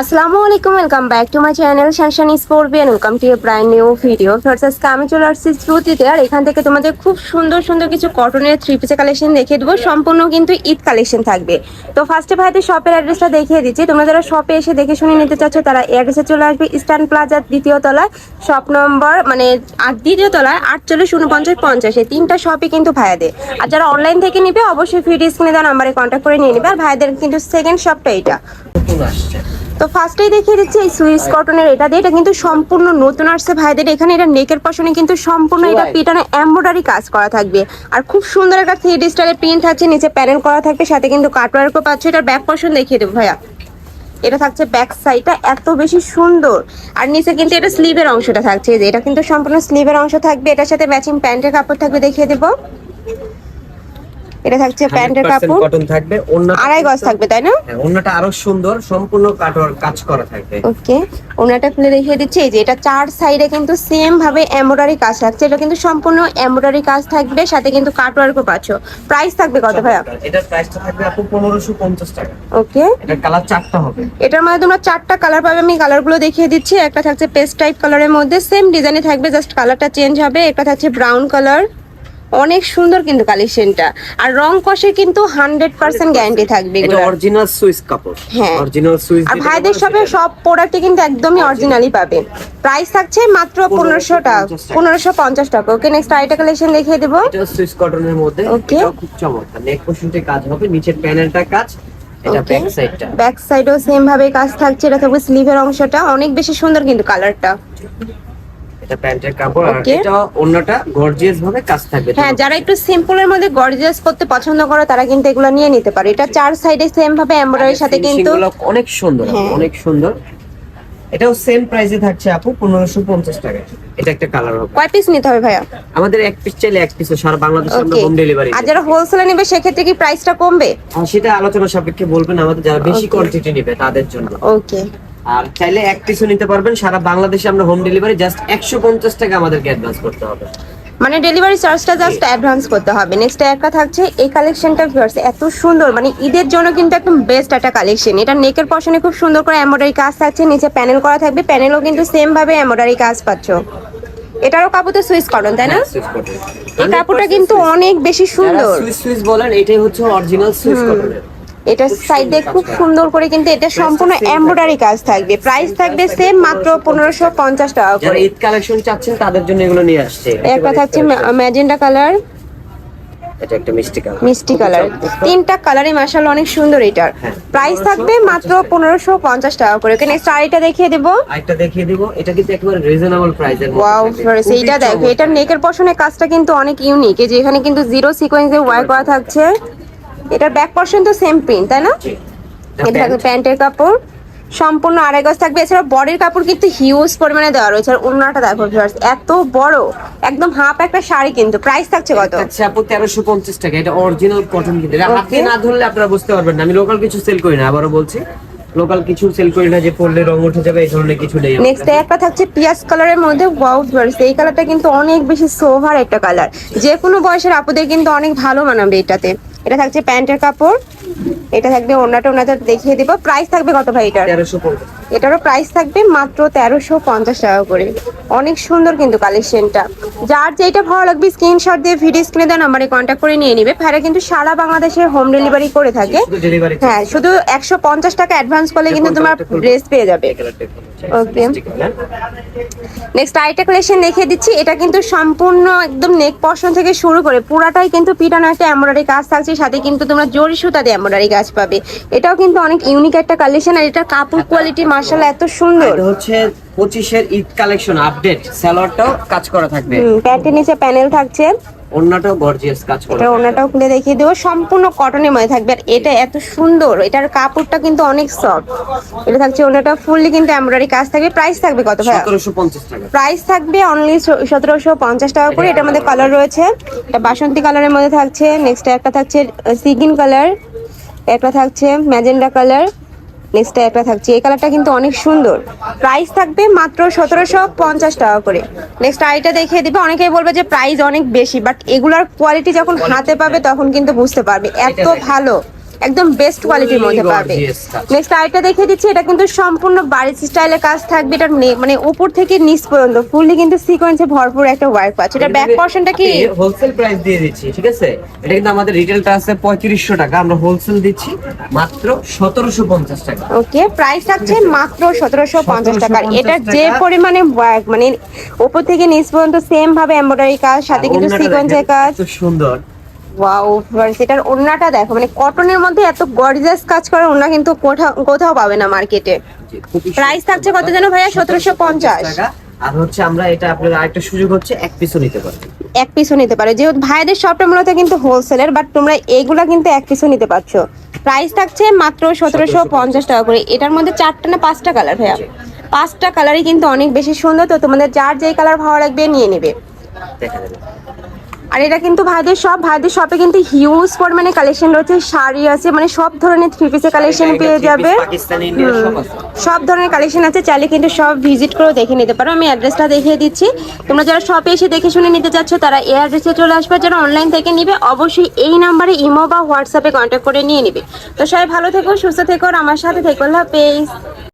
আসসালামু আলাইকুম welcome back to my channel Shanshan sport Beant welcome to a brand new video first আজকে আমি চলে আসছি শ্রুতিতে আর এখান থেকে তোমাদের খুব সুন্দর সুন্দর কিছু কটনের থ্রি পিসের কালেকশন দেখিয়ে দেবো। সম্পূর্ণ কিন্তু ঈদ কালেকশন থাকবে। তো ফার্স্টে ভাইদের শপের অ্যাড্রেসটা দেখিয়ে দিচ্ছি। তোমরা যারা শপে এসে দেখে শুনে নিতে চাচ্ছ তারা এই অ্যাড্রেসে চলে আসবে ইস্টার্ন প্লাজার দ্বিতীয় তলায়। শপ নম্বর মানে আর দ্বিতীয় তলায় আটচল্লিশ উনপঞ্চাশ পঞ্চাশ। এই তিনটা শপই কিন্তু ভাইয়াদের। আর যারা অনলাইন থেকে নিবে অবশ্যই ভিডিও স্ক্রিনে দেওয়া নাম্বারে কন্ট্যাক্ট করে নিয়ে নিবে। আর ভাইদের কিন্তু সেকেন্ড শপটা এটা আসছে। তো ফার্স্টেই দেখিয়ে দিচ্ছি এই সুইস কটনের এটা দিয়ে এটা কিন্তু সম্পূর্ণ নতুন আসছে ভাইদের। এখানে এটা নেকের পাশনে কিন্তু সম্পূর্ণ এটা. পিটানে এমব্রয়ডারি কাজ করা থাকবে। আর খুব সুন্দর একটা থ্রি ডি স্টাইলের প্রিন্ট থাকছে নিচে প্যানেল করা থাকবে সাথে কিন্তু কাটওয়ার্কও পাচ্ছে। এটার ব্যাক পাশন দেখিয়ে দেবো ভাইয়া। এটা থাকছে ব্যাক সাইডটা এত বেশি সুন্দর। আর নিচে কিন্তু এটা স্লিভের অংশটা থাকছে। যে এটা কিন্তু সম্পূর্ণ স্লিভের অংশ থাকবে। এটার সাথে ম্যাচিং প্যান্টের কাপড় থাকবে দেখিয়ে দেবো। এটা থাকছে প্যান্টের কাপড়। কটন থাকবে অন্যটা আড়াই গজ থাকবে তাই না? হ্যাঁ অন্যটা আরও সুন্দর সম্পূর্ণ কাটওয়ার কাজ করা থাকবে। ওকে ওনাটা খুলে দেখিয়ে দিচ্ছি। এই যে এটা চার সাইডে কিন্তু সেম ভাবে এমব্রয়ডারি কাজ থাকছে। এটা কিন্তু সম্পূর্ণ এমব্রয়ডারি কাজ থাকবে সাথে কিন্তু কাটওয়ার্কও পাচ্ছ। প্রাইস থাকবে কত ভাইয়া? এটার প্রাইসটা থাকবে আপু পনেরোশো পঞ্চাশ টাকা। ওকে। এটার কালার চারটা হবে। এটার মধ্যে তোমরা চারটা কালার পাবে। আমি কালারগুলো দেখিয়ে দিচ্ছি। একটা থাকছে পেস্ট টাইপ কালারের মধ্যে সেম ডিজাইনে থাকবে জাস্ট কালারটা চেঞ্জ হবে। একটা থাকছে ব্রাউন কালার অনেক সুন্দর কিন্তু কালেকশনটা। আর রং কষে কিন্তু হান্ড্রেড পার্সেন্ট গ্যারান্টি থাকবে এটা এগুলো অরিজিনাল সুইস কাপড়। হ্যাঁ। অরিজিনাল সুইস আর ভাইদের শপে সব প্রোডাক্টই কিন্তু একদমই অরিজিনালি পাবে। প্রাইস থাকছে মাত্র পনেরোশো টাকা। পনেরোশো পঞ্চাশ টাকা। ওকে নেক্সট আরেকটা কালেকশন দেখিয়ে দেবো। সুইস কটনের মধ্যে. এটাও খুব চমৎকার। নেক পোর্শনতে কাজ হবে নিচের প্যানেলটা কাজ ব্যাক সাইডেও সেম ভাবে কাজ থাকছে। এটা থাকবে স্লিভের অংশটা। অনেক বেশি সুন্দর কিন্তু কালারটা এটা প্যান্টের কাপড় আর এটা অন্যটা গর্জিয়াস ভাবে কাজ থাকবে হ্যাঁ যারা একটু সিম্পলের মধ্যে গর্জিয়াস করতে পছন্দ করে তারা কিন্তু এগুলো নিয়ে নিতে পারে। এটা চার সাইডে সেম ভাবে এমব্রয়ডারির সাথে কিন্তু অনেক সুন্দর হ্যাঁ। অনেক সুন্দর। এটাও সেম প্রাইসে থাকছে আপু পনেরোশো পঞ্চাশ টাকা। এটা একটা কালার হবে। কয় পিস নিতে হবে ভাইয়া? আমাদের এক পিস চাইলে এক পিস সারা বাংলাদেশে আমরা হোম ডেলিভারি আর যারা হোলসেলে নেবে সেক্ষেত্রে কি প্রাইসটা কমবে? সেটা আলোচনা সাপেক্ষে বলবেন আমাদের যারা বেশি কোয়ান্টিটি নেবে তাদের জন্য। ওকে আর চাইলে এক পিসও নিতে পারবেন। সারা বাংলাদেশে আমরা হোম ডেলিভারি জাস্ট একশো পঞ্চাশ টাকা আমাদেরকে অ্যাডভান্স করতে হবে। মানে ডেলিভারি চার্জটা জাস্ট অ্যাডভান্স করতে হবে। নেক্সট একটা থাকছে এই কালেকশনটা ভিউয়ার্স এত সুন্দর। মানে ঈদের জন্য কিন্তু একদম বেস্ট একটা কালেকশন এটা নেকের পশনে খুব সুন্দর করে এমব্রয়ডারি কাজ থাকছে নিচে প্যানেল করা থাকবে। প্যানেলও কিন্তু সেম ভাবে এমব্রয়ডারি কাজ পাচ্ছ। এটারও কাপড় তো সুইচ কটন তাই না? হ্যাঁ, এই কাপড়টা কিন্তু অনেক বেশি সুন্দর। সুইচ সুইস বলেন এটাই হচ্ছে অরিজিনাল সুইস কটনের এটা সাইডে খুব সুন্দর করে কিন্তু এটা সম্পূর্ণ এমব্রয়ডারি কাজ থাকবে। প্রাইস থাকবে সেম মাত্র পনেরোশো পঞ্চাশ টাকা যারা করে। ঈদ কালেকশন চাচ্ছেন তাদের জন্য এগুলো নিয়ে আসছে। একটা থাকছে ম্যাজেন্ডা কালার এটা একটা মিষ্টি কালার মিষ্টি কালার তিনটা কালারই মাসাল অনেক সুন্দর এটার। হ্যাঁ। প্রাইস থাকবে মাত্র পনেরোশো পঞ্চাশ টাকা করে। নেক্সট দেখিয়ে দেবো। আরেকটা দেখিয়ে দিব। এটা কিন্তু একেবারে রিজনেবল প্রাইসের ওয়াও সেইটা দেখো এটার নেকের পশনের কাজটা কিন্তু অনেক ইউনিক এই যে এখানে কিন্তু জিরো সিকোয়েন্সে ওয়ার করা থাকছে। এটার ব্যাক পশন তো সেম প্রিন্ট তাই না? এটা থাকবে প্যান্টের কাপড়। সম্পূর্ণ আড়াই গজ থাকবে। এছাড়া বডির কাপড় কিন্তু হিউজ পরিমাণে দেওয়া রয়েছে। আর অন্যটা দেখো viewers, এত বড়। একদম হাফ একটা শাড়ি কিন্তু। প্রাইস থাকছে কত? আচ্ছা আপু তেরোশো পঞ্চাশ টাকা। এটা অরিজিনাল কটন কিন্তু। এটা হাতে না ধরলে আপনারা বুঝতে পারবেন না। আমি লোকাল কিছু সেল করি না আবারও বলছি। লোকাল কিছু সেল করি না যে পড়লে রং উঠে যাবে এই ধরনের কিছু নেই নেক্সট একটা থাকছে পিয়াজ কালারের মধ্যে। ওয়াও ভিউয়ার্স এই কালারটা কিন্তু অনেক বেশি সোভার একটা কালার যে কোনো বয়সের আপুদের কিন্তু অনেক ভালো মানাবে এটাতে। এটা থাকছে প্যান্টের কাপড়। এটা থাকবে ওনাটা ওনাটা দেখিয়ে দিব। প্রাইস থাকবে কত ভাই এটার? এটারও প্রাইস থাকবে মাত্র তেরোশো পঞ্চাশ টাকা করে। অনেক সুন্দর কিন্তু কালেকশনটা যার যেটা ভালো লাগবে স্ক্রিনশট দিয়ে ভিডিও স্ক্রিনে দেওয়া নাম্বারে কন্ট্যাক্ট করে নিয়ে নিবে। ফেরা কিন্তু সারা বাংলাদেশে হোম ডেলিভারি করে থাকে। হ্যাঁ শুধু একশো পঞ্চাশ টাকা অ্যাডভান্স করলে কিন্তু তোমার ড্রেস পেয়ে যাবে। Okay. নেক্সট আরেকটা কালেকশন দেখিয়ে দিচ্ছি। এটা কিন্তু সম্পূর্ণ একদম নেক পশন থেকে শুরু করে পুরাটাই কিন্তু পিটানো একটা এমব্রয়ডারি কাজ থাকছে। সাথে কিন্তু তোমরা জরি সুতা দিয়ে এমব্রয়ডারি কাজ পাবে। এটাও কিন্তু অনেক ইউনিক একটা কালেকশন আর এটা কাপড় কোয়ালিটি মার্শাল এত সুন্দর। হচ্ছে পঁচিশের ঈদ কালেকশন আপডেট স্যালোয়ারটাও কাজ করা থাকবে। প্যান্টের নিচে প্যানেল থাকছে। অন্যটাও গর্জিয়াস কাজ করা এটা খুলে দেখিয়ে দেবো। সম্পূর্ণ কটনের মধ্যে থাকবে। আর এটা এত সুন্দর এটার কাপড়টা কিন্তু অনেক সফট এটা থাকছে ওনাটা ফুললি কিন্তু এমব্রয়ডারি কাজ থাকবে। প্রাইস থাকবে কত ভাই সতেরোশো পঞ্চাশ টাকা। প্রাইস থাকবে অনলি সতেরোশো পঞ্চাশ টাকা করে। এটার মধ্যে কালার রয়েছে। এটা বাসন্তী কালারের মধ্যে থাকছে। নেক্সট একটা থাকছে সিগিন কালার একটা থাকছে ম্যাজেন্ডা কালার নেক্সট একটা থাকছে। এই কালারটা কিন্তু অনেক সুন্দর। প্রাইস থাকবে মাত্র সতেরোশো পঞ্চাশ টাকা করে। নেক্সট আইটা দেখিয়ে দিবে। অনেকেই বলবে যে প্রাইস অনেক বেশি বাট এগুলার কোয়ালিটি যখন হাতে পাবে তখন কিন্তু বুঝতে পারবে। এত ভালো। একদম বেস্ট কোয়ালিটির মধ্যে পাবে। নেক্সট আরেকটা দেখিয়ে দিচ্ছি এটা কিন্তু সম্পূর্ণ বাড়ির স্টাইলে কাজ থাকবে। এটা মানে উপর থেকে নিচ পর্যন্ত ফুললি কিন্তু সিকোয়েন্সে ভরপুর একটা ওয়ার্ক পাচ্ছে। এটা ব্যাক পোর্শনটা কি? হোলসেল প্রাইস দিয়ে দিচ্ছি ঠিক আছে? এটা কিন্তু আমাদের রিটেলটা আছে পঁয়ত্রিশশো টাকা। আমরা হোলসেল দিচ্ছি মাত্র সতেরোশো পঞ্চাশ টাকা। ওকে প্রাইস থাকছে মাত্র সতেরোশো পঞ্চাশ টাকা। এটা যে। পরিমাণে ওয়ার্ক মানে উপর থেকে নিচ পর্যন্ত সেম ভাবে এমব্রয়ডারি কাজ সাথে কিন্তু সিকোয়েন্সের কাজ। সুন্দর। ওয়াও এটার ওড়নাটা দেখো। মানে কটনের মধ্যে এত গর্জিয়াস কাজ করে ওড়না কিন্তু কোথাও কোথাও পাবে না মার্কেটে প্রাইস থাকছে কত যেন ভাইয়া? সতেরোশো পঞ্চাশ আর হচ্ছে আমরা এটা আপনার আরেকটা সুযোগ হচ্ছে এক পিসও নিতে পারবেন এক পিসও নিতে পারো। যেহেতু ভাইদের শপটা মূলত কিন্তু হোলসেলের বাট তোমরা এইগুলা কিন্তু এক পিসও নিতে পারছ। প্রাইস থাকছে মাত্র সতেরোশো পঞ্চাশ। টাকা করে। এটার মধ্যে চারটা না পাঁচটা কালার ভাইয়া? পাঁচটা কালারই কিন্তু অনেক বেশি সুন্দর তো তোমাদের যার যেই কালার ভালো লাগবে নিয়ে নেবে। দেখা যাবে। আর এটা কিন্তু ভাইদের সব ভাইদের শপে কিন্তু হিউজ পরিমাণে কালেকশন রয়েছে শাড়ি আছে মানে সব ধরনের থ্রি পিসের কালেকশন পেয়ে যাবে। সব ধরনের কালেকশন আছে চাইলে কিন্তু সব ভিজিট করে দেখে নিতে পারো। আমি অ্যাড্রেসটা দেখিয়ে দিচ্ছি। তোমরা যারা শপে এসে দেখে শুনে নিতে চাচ্ছ তারা এই অ্যাড্রেসে চলে আসবে। যারা অনলাইন থেকে নিবে অবশ্যই এই নাম্বারে ইমো বা হোয়াটসঅ্যাপে কন্ট্যাক্ট করে নিয়ে নিবে। তো সবাই ভালো থেকো সুস্থ থেকো আর আমার সাথে থেকো। আল্লাহ হাফেজ।